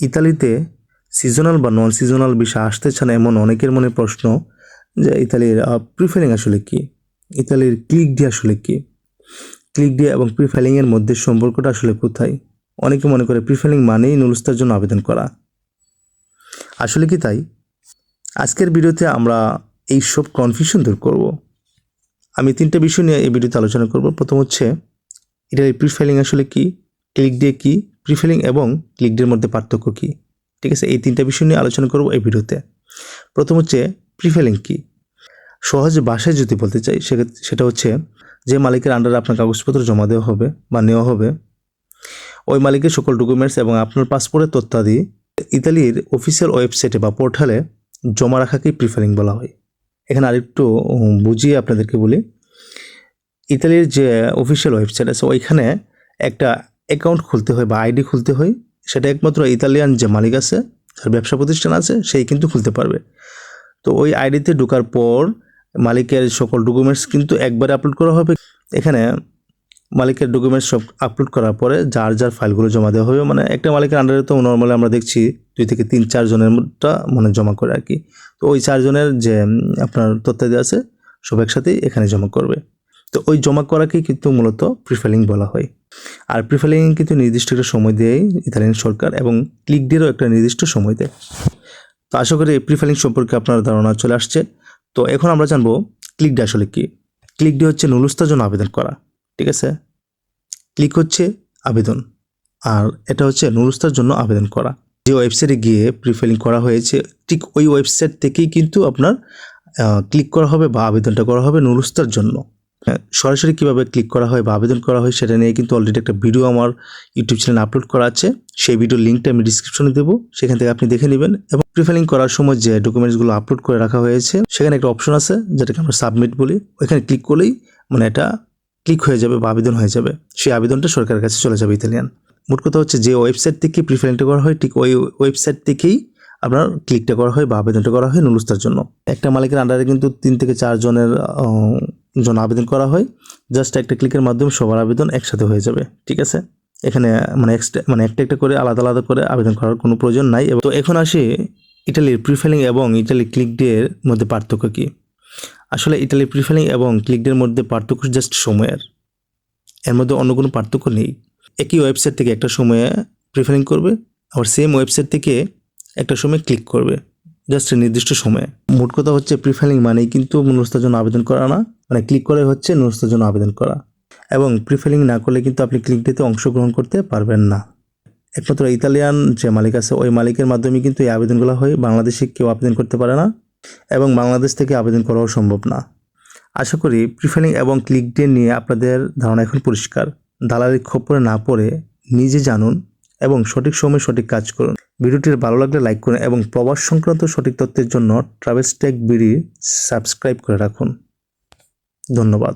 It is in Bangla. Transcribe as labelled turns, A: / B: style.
A: ইতালিতে সিজনাল বা নন সিজনাল বিষয় আসতে চান এমন অনেকের মনে প্রশ্ন যে ইতালির প্রিফাইলিং আসলে কি? ইতালির ক্লিক ডি আসলে কি? ক্লিক ডি এবং প্রিফাইলিংয়ের মধ্যে সম্পর্কটা আসলে কোথায়? অনেকে মনে করে প্রিফাইলিং মানেই নুলস্তার জন্য আবেদন করা। আসলে কি তাই? আজকের ভিডিওতে আমরা এই সব কনফিউশন দূর করব। আমি তিনটা বিষয় নিয়ে এই ভিডিওতে আলোচনা করব। প্রথম হচ্ছে এটার প্রিফাইলিং আসলে কি? ক্লিক ডে কি? প্রিফাইলিং এবং ক্লিক ডের মধ্যে পার্থক্য কি? ঠিক আছে, এই তিনটা বিষয় নিয়ে আলোচনা করব এই ভিডিওতে। প্রথম হচ্ছে প্রিফাইলিং কি? সহজ ভাষায় যদি বলতে চাই সেটা হচ্ছে যে মালিকের আন্ডারে আপনার কাগজপত্র জমা দেওয়া হবে বা নেওয়া হবে, ওই মালিকের সকল ডকুমেন্টস এবং আপনার পাসপোর্টের তথ্যাদি ইতালির অফিসিয়াল ওয়েবসাইটে বা পোর্টালে জমা রাখাকেই প্রিফারিং বলা হয়। এখানে আরেকটু বুঝিয়ে আপনাদেরকে বলি, ইতালির যে অফিসিয়াল ওয়েবসাইট আছে, ওইখানে একটা অ্যাকাউন্ট খুলতে হয় বা আইডি খুলতে হয়, সেটা একমাত্র ইতালিয়ান যে মালিক আছে, যার ব্যবসা প্রতিষ্ঠান আছে, সেই কিন্তু খুলতে পারবে। তো ওই আইডিতে ঢোকার পর মালিকের সকল ডকুমেন্টস কিন্তু একবারে আপলোড করা হবে। এখানে মালিকের ডকুমেন্টস সব আপলোড করার পরে যার যার ফাইলগুলো জমা দেওয়া হবে মানে একটা মালিকের আন্ডারে তো নর্মালি আমরা দেখছি দুই থেকে তিন চারজনের মধ্যে মানে জমা করে আর কি। তো ওই চারজনের যে আপনার তথ্যাদি আছে, সব একসাথেই এখানে জমা করবে। তো ওই জমা করাকেই কিন্তু মূলত প্রিফাইলিং বলা হয়। আর প্রিফাইলিং কিন্তু নির্দিষ্ট একটা সময় দেয় ইতালিয়ান সরকার এবং ক্লিক ডেরও একটা নির্দিষ্ট সময় দেয়। তো আশা করি প্রিফাইলিং সম্পর্কে আপনার ধারণা চলে আসছে। তো এখন আমরা জানব ক্লিক ডে আসলে কী? ক্লিক ডে হচ্ছে নুলুস্তার জন্য আবেদন করা, ঠিক আছে? ক্লিক হচ্ছে আবেদন, আর এটা হচ্ছে নুলুস্তার জন্য আবেদন করা। যে ওয়েবসাইটে গিয়ে প্রিফাইলিং করা হয়েছে, ঠিক ওই ওয়েবসাইট থেকেই কিন্তু আপনার ক্লিক করা হবে বা আবেদনটা করা হবে নুরুস্তার জন্য। সরাসরি কীভাবে ক্লিক করা হয় বা আবেদন করা হয় সেটা নিয়ে কিন্তু অলরেডি একটা ভিডিও আমার ইউটিউব চ্যানেল আপলোড করা আছে। সেই ভিডিওর লিঙ্কটা আমি ডিসক্রিপশনে দেবো। সেখান থেকে আপনি দেখে নেবেন এবং প্রিফাইলিং করার সময় যে ডকুমেন্টসগুলো আপলোড করে রাখা হয়েছে সেখানে একটা অপশন আছে যেটাকে আমরা সাবমিট বলি। ওইখানে ক্লিক করলেই মানে এটা ক্লিক হয়ে যাবে বা আবেদন হয়ে যাবে। সেই আবেদনটা সরকারের কাছে চলে যাবে ইতালিয়ান। মোট কথা হচ্ছে যে ওয়েবসাইট থেকে প্রিফারেন্টটা করা হয় ঠিক ওই ওয়েবসাইট থেকেই আপনার ক্লিকটা করা হয় বা আবেদনটা করা হয় নুলুস্তার জন্য। একটা মালিকের আন্ডারে কিন্তু তিন থেকে চার জনের আহ, জন্য আবেদন করা হয়। জাস্ট একটা ক্লিকের মাধ্যমে সবার আবেদন একসাথে হয়ে যাবে, ঠিক আছে? এখানে মানে মানে একটা একটা করে আলাদা আলাদা করে আবেদন করার কোনো প্রয়োজন নাই। তো এখন আসি ইটালির প্রিফাইলিং এবং ইটালি ক্লিক ডে এর মধ্যে পার্থক্য কী? আসলে ইটালি প্রিফাইলিং এবং ক্লিক ডের মধ্যে পার্থক্য জাস্ট সময়ের। এর মধ্যে অন্য কোনো পার্থক্য নেই। একই ওয়েবসাইট থেকে একটা সময়ে প্রিফারিং করবে, আবার সেম ওয়েবসাইট থেকে একটা সময় ক্লিক করবে। জাস্ট নির্দিষ্ট সময়ে। মোট কথা হচ্ছে প্রিফাইলিং মানেই কিন্তু নুরস্তার জন্য আবেদন করা না মানে ক্লিক করে হচ্ছে নুরস্তার জন্য আবেদন করা। এবং প্রিফাইলিং না করলে কিন্তু আপনি ক্লিক ডেতে অংশগ্রহণ করতে পারবেন না। একমাত্র ইতালিয়ান যে মালিক আছে, ওই মালিকের মাধ্যমে কিন্তু এই আবেদনগুলো হয় বাংলাদেশে কেউ আবেদন করতে পারে না এবং বাংলাদেশ থেকে আবেদন করাও সম্ভব না। আশা করি প্রিফাইলিং এবং ক্লিক ডে নিয়ে আপনাদের ধারণা এখন পরিষ্কার। দালালির খপ্পরে না পড়ে নিজে জানুন এবং সঠিক সময়ে সঠিক কাজ করুন। ভিডিওটির ভালো লাগলে লাইক করুন এবং প্রবাস সংক্রান্ত সঠিক তথ্যের জন্য ট্রাভেলস টেক বিডি সাবস্ক্রাইব করে রাখুন। ধন্যবাদ।